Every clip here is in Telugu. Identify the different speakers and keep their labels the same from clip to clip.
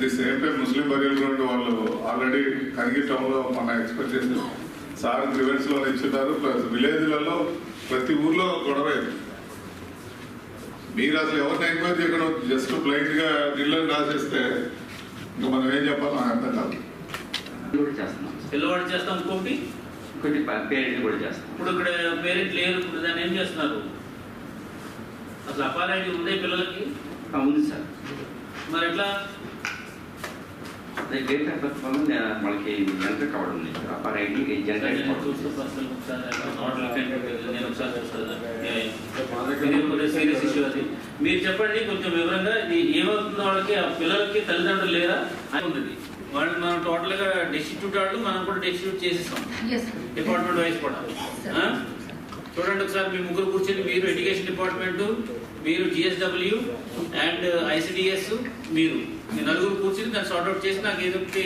Speaker 1: At the same time Muslim burial ground వాళ్ళు ఆల్రెడీ కనిగి టౌన్లో మన ఎక్స్పెక్ట్ చేసి సార్ గ్రివెన్స్లో ఇచ్చున్నారు ప్లస్ విలేజ్లలో ప్రతి ఊర్లో గొడవ. మీరు అసలు ఎవరిని ఎంక్వైరీ చేయకుండా జస్ట్ బ్లైండ్గా బిల్లని రాసేస్తే ఇంకా మనం ఏం చెప్పాలో నాకు అర్థం కాదు.
Speaker 2: పిల్లవాడు చేస్తాం ఇంకోటి?
Speaker 3: ఇంకోటి పేరెంట్ కూడా చేస్తాం.
Speaker 2: ఇప్పుడు ఇక్కడ పేరెంట్ లేరు. ఇప్పుడు దాన్ని ఏం చేస్తున్నారు? అసలు అపారాయిటీ ఉందే పిల్లలకి?
Speaker 3: ఉంది సార్.
Speaker 2: మరి ఎట్లా?
Speaker 3: డేట్ వల్ల జనరేట్
Speaker 2: సీరియస్ ఇష్యూ అది. మీరు చెప్పండి కొంచెం వివరంగా ఏమవుతుందో వాళ్ళకి ఆ పిల్లలకి తల్లిదండ్రులు లేరా? అని ఉంటుంది. వాళ్ళు మనం టోటల్గా డెస్టిట్యూట్ వాళ్ళు మనం కూడా డెస్టిట్యూట్ చేసేస్తాం.
Speaker 4: Yes, sir.
Speaker 2: డిపార్ట్మెంట్ వైజ్ కూడా? చూడండి ఒకసారి మీ ముగ్గురు కూర్చొని మీరు ఎడ్యుకేషన్ డిపార్ట్మెంట్ మీరు జిఎస్డబ్ల్యూ అండ్ ఐసిడిఎస్ మీరు. మీ నలుగురు కూర్చొని దాన్ని సార్ట్అవుట్ చేసి నాకు ఏదో ఒకటి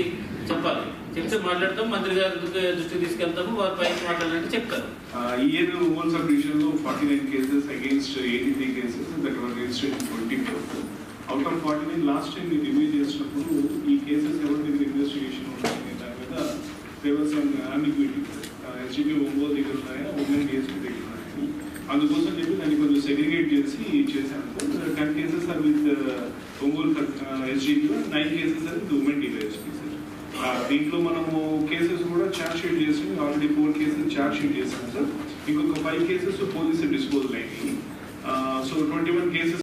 Speaker 2: చెప్పాలి. చెప్తే మాట్లాడతాం మంత్రి గారి దృష్టికి తీసుకెళ్తాము వారి పైకి మాట్లాడాలంటే చెప్తారు.
Speaker 5: ఈ ఇయర్ ఓన్ సబ్ డివిజన్లో forty nine cases against eighty three cases that were registered twenty four out of forty nine last time మీరు రివ్యూ చేసినప్పుడు ఈ కేసెస్ ఎవరి దగ్గర ఇన్వెస్టిగేషన్ ఉంటుంది దాని మీద there are some ambiguity SGP Ongole దగ్గర ఉన్నాయా? ఉమెన్ కేసు అందుకోసం చెప్పి దాన్ని కొంచెం సెగ్రిగేట్ చేసి చేశాను. Sir ten cases are with Ongole ఎస్జీపీలో nine cases are with women DSP sir దీంట్లో మనము కేసెస్ కూడా ఛార్జ్ షీట్ చేసి already four cases charge sheet చేశాం సార్ ఇంకొక ఫైవ్ కేసెస్ పోలీసు